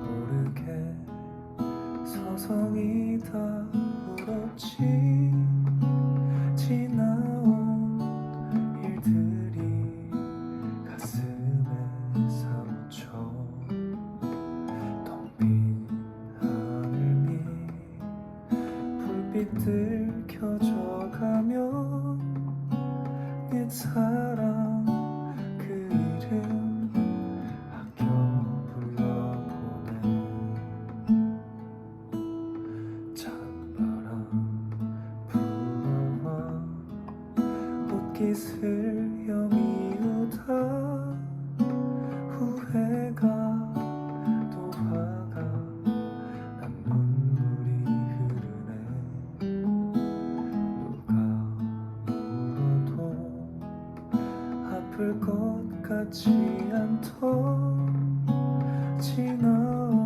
모르게 서성이 다 울었지 지나온 일들이 가슴에 사무쳐 텅빈 하늘 밑 불빛들 켜져가면 네 삶. 옷깃을 여미우다 후회가 또 화가 난 눈물이 흐르네. 누가 울어도 아플 것 같지 않던 지나온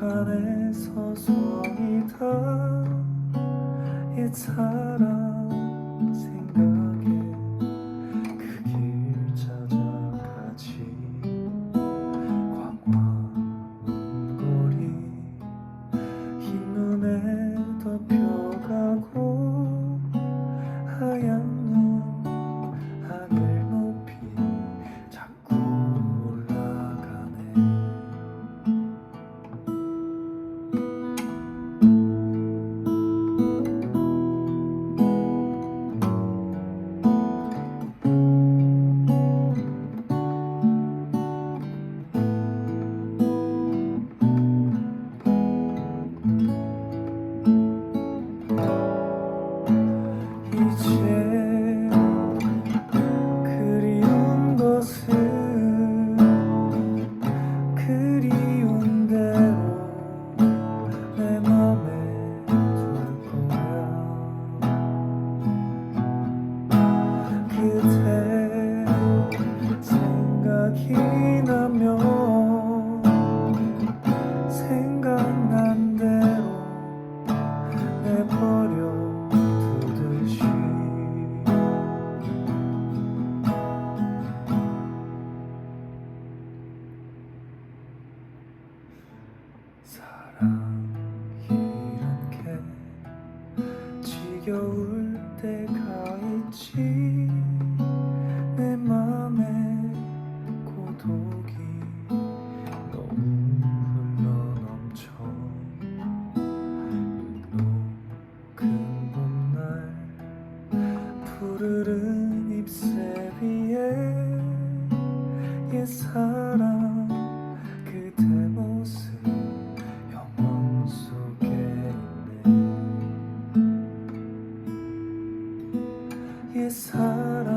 눈날이면 들판에 서성이다 옛사랑 생각에 그 길 찾아가지. 광화문 거리 흰 눈에 덮여 그 겨울 때가 있지 사랑.